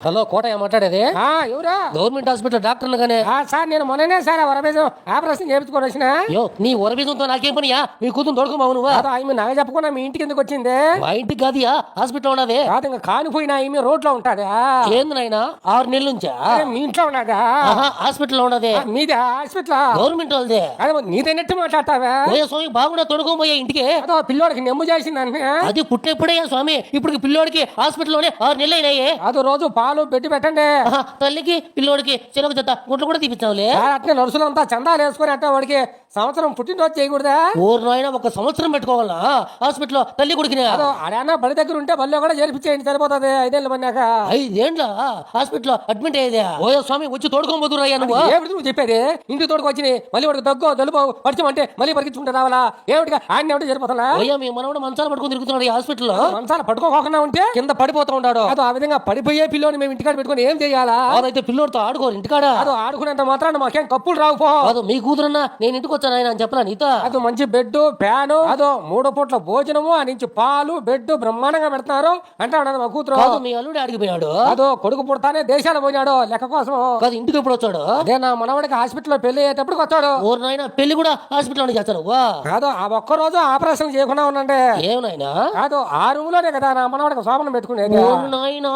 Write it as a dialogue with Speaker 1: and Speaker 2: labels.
Speaker 1: Hello Kotaiah మాట్లాడేది?
Speaker 2: ఆ, ఎవరా?
Speaker 1: గవర్నమెంట్ హాస్పిటల్ డాక్టర్ గానే
Speaker 2: సార్ నేను మొన్ననే సార్ వరబేజం ఆపరేషన్ చేయించుకొని వచ్చిన.
Speaker 1: యో నీ వరబీజంతో నాకేం పనియా? మీ కూతురు తోడుకోమావు నువ్వా.
Speaker 2: ఆమె నగ చెప్పకుండా మీ ఇంటికి ఎందుకు వచ్చింది?
Speaker 1: మా ఇంటికి కాదియా హాస్పిటల్ ఉన్నదే
Speaker 2: కాదు ఇంకా కానిపోయిన ఆమె రోడ్లో ఉంటాదా?
Speaker 1: ఏంది నాయనా ఆరు నెలల నుంచా?
Speaker 2: మీ ఇంట్లో ఉన్నదా?
Speaker 1: ఆహా, హాస్పిటల్ ఉన్నదే
Speaker 2: ఆ, మీదే? హాస్పిటల్?
Speaker 1: గవర్నమెంట్ వాళ్ళదే.
Speaker 2: నీదైనట్టు మాట్లాడతావా?
Speaker 1: ఓయే స్వామి బాగున్నా తొడుకోబోయే ఇంటికి.
Speaker 2: అదో పిల్లోడికి నెమ్ము చేసిందని
Speaker 1: అది పుట్టినప్పుడే స్వామి ఇప్పుడు పిల్లోడికి హాస్పిటల్లోనే ఆరు నెలలు అయినాయి
Speaker 2: అది రోజు పాలు పెట్టి పెట్టండి.
Speaker 1: తల్లికి పిల్లోడికి చిన్నక జత గుంట్లు కూడా తీపించావులే
Speaker 2: అట్నే నడుసులంతా చందాలు వేసుకొని అంటే వాడికి సంవత్సరం పుట్టినరోజు చేయకూడదా?
Speaker 1: ఊరు నాయన ఒక సంవత్సరం పెట్టుకోవాలా హాస్పిటల్లో తల్లి కొడుకునే.
Speaker 2: అదో అడన్నా బడి దగ్గర ఉంటే బల్లో కూడా చేర్పించేయండి సరిపోతుంది. ఐదేళ్ళు
Speaker 1: ఐదేండ్ల? హాస్పిటల్ అడ్మిట్ అయ్యేదే. ఓయో స్వామి వచ్చి తోడుకోబోతురయ్యా నువ్వు?
Speaker 2: ఏమిటి నువ్వు చెప్పేది? ఇంటికి తోడుకు వచ్చి మళ్ళీ వాడికి దగ్గు తెలుపు పరిచయం అంటే మళ్ళీ పరిగించుకుంటే రావాలా? ఏమిటిగా? ఆయన ఏమిటి సరిపోతున్నా
Speaker 1: ఓయ్యా మీ మనవడు మంచాలు పట్టుకుని తిరుగుతున్నాడు ఈ హాస్పిటల్లో.
Speaker 2: మంచాల పట్టుకోకుండా ఉంటే
Speaker 1: కింద పడిపోతూ ఉన్నాడు.
Speaker 2: అదో ఆ విధంగా పడిపోయే పిల్లోని మేము ఇంటికాడ పెట్టుకొని ఏం చేయాలా?
Speaker 1: అదైతే పిల్లోడితో ఆడుకోరు ఇంటికాడ.
Speaker 2: అదో ఆడుకునేంత మాత్రాన మాకేం కప్పులు రావుపో
Speaker 1: కాదు మీ కూతురన్నా నేను ఇంటికి వచ్చాను ఆయన అని చెప్పలా నీతో?
Speaker 2: అదో మంచి బెడ్ ఫ్యాను అదో మూడు పూట్ల భోజనము ఆ నుంచి పాలు బెడ్ బ్రహ్మాండంగా పెడుతున్నారు. అంటే మా కూతురు.
Speaker 1: కాదు మీ అల్లుడు ఆడిగిపోయాడు
Speaker 2: అదో కొడుకు పుడతానే దేశాలు పోయినాడు లెక్క కోసం.
Speaker 1: కాదు ఇంటికి ఎప్పుడు వచ్చాడు?
Speaker 2: అదే నా మనవడికి హాస్పిటల్లో పెళ్ళి అయ్యేటప్పుడు వచ్చాడు.
Speaker 1: ఊరు నాయన పెళ్ళి కూడా హాస్పిటల్లోనే చేస్తాను. వా.
Speaker 2: కాదు ఆ ఒక్క రోజు ఆపరేషన్ చేయకుండా ఉండండి
Speaker 1: ఏం నాయనా?
Speaker 2: కాదు ఆ రూమ్లోనే కదా నా మనవాడికి శోభనం పెట్టుకునేది.
Speaker 1: నాయనా